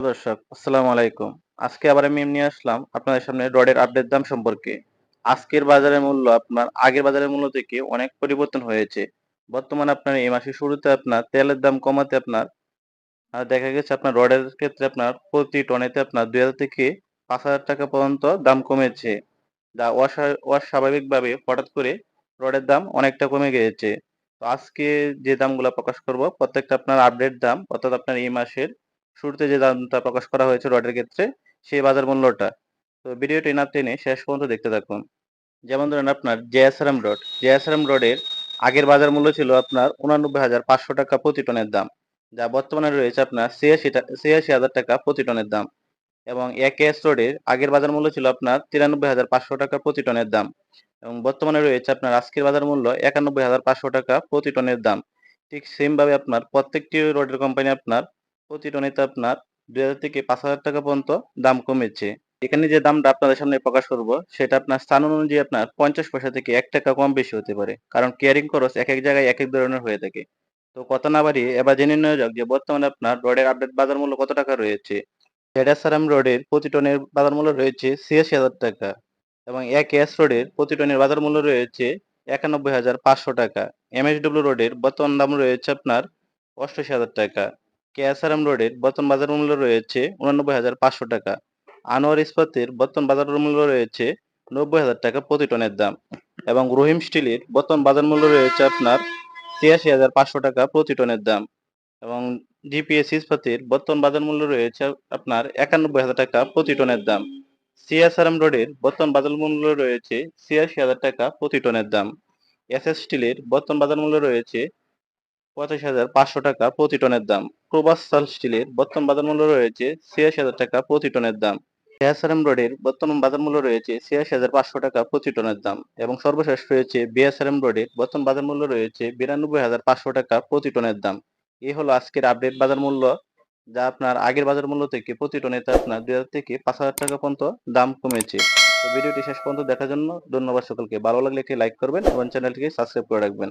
দর্শক, আসসালামু আলাইকুম। আজকে আবার আমি নিয়ে আসলাম আপনাদের সামনে রডের আপডেট দাম সম্পর্কে। আজকের বাজারের মূল্য আপনার, আগের বাজারের মূল্য থেকে অনেক পরিবর্তন হয়েছে। বর্তমানে আপনার এই মাসের শুরুতে আপনার তেলের দাম কমাতে আপনার দেখা গেছে আপনার রডের ক্ষেত্রে আপনার প্রতি টনেতে আপনার দুই হাজার থেকে পাঁচ হাজার টাকা পর্যন্ত দাম কমেছে। যা অস্বা- অস্বাভাবিকভাবে হঠাৎ করে রডের দাম অনেকটা কমে গিয়েছে। তো আজকে যে দামগুলো প্রকাশ করব, প্রত্যেকটা আপনার আপডেট দাম, অর্থাৎ আপনার এই মাসের শুরুতে যে দামটা প্রকাশ করা হয়েছে রডের ক্ষেত্রে, সেই বাজার মূল্যটা। তো ভিডিওটি না টেনে শেষ পর্যন্ত দেখতে থাকুন। যেমন ধরেন আপনার জেএসআরএম রড। জেএসআরএম রডের আগের বাজার মূল্য ছিল আপনার উনানব্বই হাজার পাঁচশো টাকা প্রতি টনের দাম। যা বর্তমানে রয়েছে আপনার ছিয়াশি ছিয়াশি হাজার টাকা প্রতি টনের দাম। এবং একেএস রোডের আগের বাজার মূল্য ছিল আপনার তিরানব্বই হাজার পাঁচশো টাকা প্রতি টনের দাম। এবং বর্তমানে রয়েছে আপনার আজকের বাজার মূল্য একানব্বই হাজার পাঁচশো টাকা প্রতি টনের দাম। ঠিক সেমভাবে আপনার প্রত্যেকটি রোডের কোম্পানি আপনার প্রতি টনেতে আপনার দুই হাজার থেকে পাঁচ হাজার টাকা পর্যন্ত দাম কমেছে। এখানে যে দামটা আপনাদের সামনে প্রকাশ করব, সেটা আপনার স্থান অনুযায়ী আপনার পঞ্চাশ পয়সা থেকে এক টাকা কম বেশি হতে পারে, কারণ কেয়ারিং খরচ এক এক জায়গায় এক এক ধরনের হয়ে থাকে। তো কথা না বাড়িয়ে এবার জেনে নেওয়া যাক যে বর্তমানে আপনার রডের আপডেট বাজার মূল্য কত টাকা রয়েছে। জেডাসারাম রোডের প্রতি টনের বাজার মূল্য রয়েছে ছিয়াশি হাজার টাকা এবং এক এস রোডের প্রতি টনের বাজার মূল্য রয়েছে একানব্বই হাজার পাঁচশো টাকা। এমএসডব্লিউ রোডের বর্তমান দাম রয়েছে আপনার অষ্টাশি হাজার টাকা। কেএসআরএম রোডের বর্তমান বাজার মূল্য রয়েছে উনানব্বই হাজার পাঁচশো টাকা। আনোয়ার ইস্পাতের বর্তমান বাজার মূল্য রয়েছে নব্বই হাজার টাকা প্রতি টনের দাম এবং রহিম স্টিলের বর্তমান বাজার মূল্য রয়েছে আপনার ছিয়াশি হাজার পাঁচশো টাকা প্রতি টনের দাম এবং জিপিএস ইস্পাতের বর্তমান বাজার মূল্য রয়েছে আপনার একানব্বই হাজার টাকা প্রতি টনের দাম। সিএসআরএম রোডের বর্তমান বাজার মূল্য রয়েছে ছিয়াশি হাজার টাকা প্রতি টনের দাম। এস এস স্টিলের বর্তমান বাজার মূল্য রয়েছে পঁচাশি হাজার পাঁচশো টাকা প্রতি টনের দাম। প্রবাসাল স্টিলের বর্তমান বাজার মূল্য রয়েছে ছিয়াশি হাজার টাকা প্রতি টনের দাম। সিএসআরএম রোডের বর্তমান বাজার মূল্য রয়েছে ছিয়াশি হাজার পাঁচশো টাকা প্রতি টনের দাম এবং সর্বশেষ রয়েছে বিএসআরএম রোডের বর্তমান বাজার মূল্য রয়েছে বিরানব্বই হাজার পাঁচশো টাকা প্রতি টনের দাম। এই হলো আজকের আপডেট বাজার মূল্য, যা আপনার আগের বাজার মূল্য থেকে প্রতি টনেতে আপনার দুই হাজার থেকে পাঁচ হাজার টাকা পর্যন্ত দাম কমেছে। ভিডিওটি শেষ পর্যন্ত দেখার জন্য ধন্যবাদ সকলকে। ভালো লাগলে একটি লাইক করবেন এবং চ্যানেলটিকে সাবস্ক্রাইব করে রাখবেন।